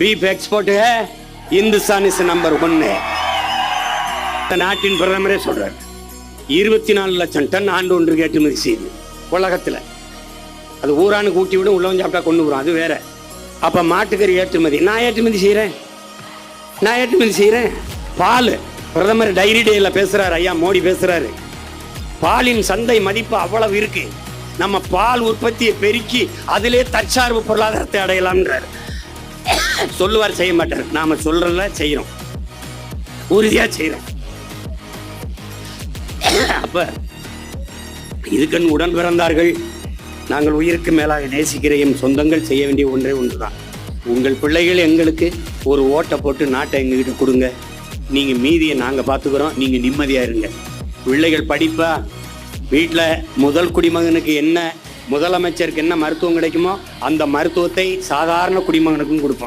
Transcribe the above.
Beef export Hindustan is number ஒன்னு. நாட்டின் பிரதமரே சொல்றாரு இருபத்தி நாலு லட்சம் டன் ஆண்டு ஒன்றுக்கு ஏற்றுமதி செய்யுது உலகத்தில். அது ஊரானுக்கு ஊட்டி விடும் உள்ளவன் சாப்பிட்டா கொண்டு வரும் அது வேற. அப்போ மாட்டுக்கறி ஏற்றுமதி நான் ஏற்றுமதி செய்கிறேன் நான் ஏற்றுமதி செய்கிறேன் பால் பிரதமர் டைரி டேயில் பேசுகிறாரு ஐயா மோடி பேசுகிறாரு பாலின் சந்தை மதிப்பு அவ்வளவு இருக்கு. நம்ம பால் உற்பத்தியை பெருக்கி அதிலே தற்சார்பு பொருளாதாரத்தை அடையலாம்ன்றார். சொல்லுவார் செய்ய மாட்டார். நாம சொல்றல செய்யறோம். உறுதியா செய்யறோம். அப்ப இதுக்கண் உடன் பிறந்தார்கள். நாங்கள் உயிருக்கு மேலாக நேசிக்கிற என் சொந்தங்கள் செய்ய வேண்டிய ஒன்றே ஒன்றுதான். உங்கள் பிள்ளைகள் எங்களுக்கு ஒரு ஓட்டை போட்டு நாட்டை எங்ககிட்ட கொடுங்க. நீங்க மீதியை நாங்க பார்த்துக்கிறோம். நீங்க நிம்மதியா இருங்க. பிள்ளைகள் படிப்பா? வீட்டில் முதல் குடிமகனுக்கு என்ன? முதலமைச்சருக்கு என்ன மருத்துவம் கிடைக்குமோ அந்த மருத்துவத்தை சாதாரண குடிமகனுக்கும் கொடுப்போம்.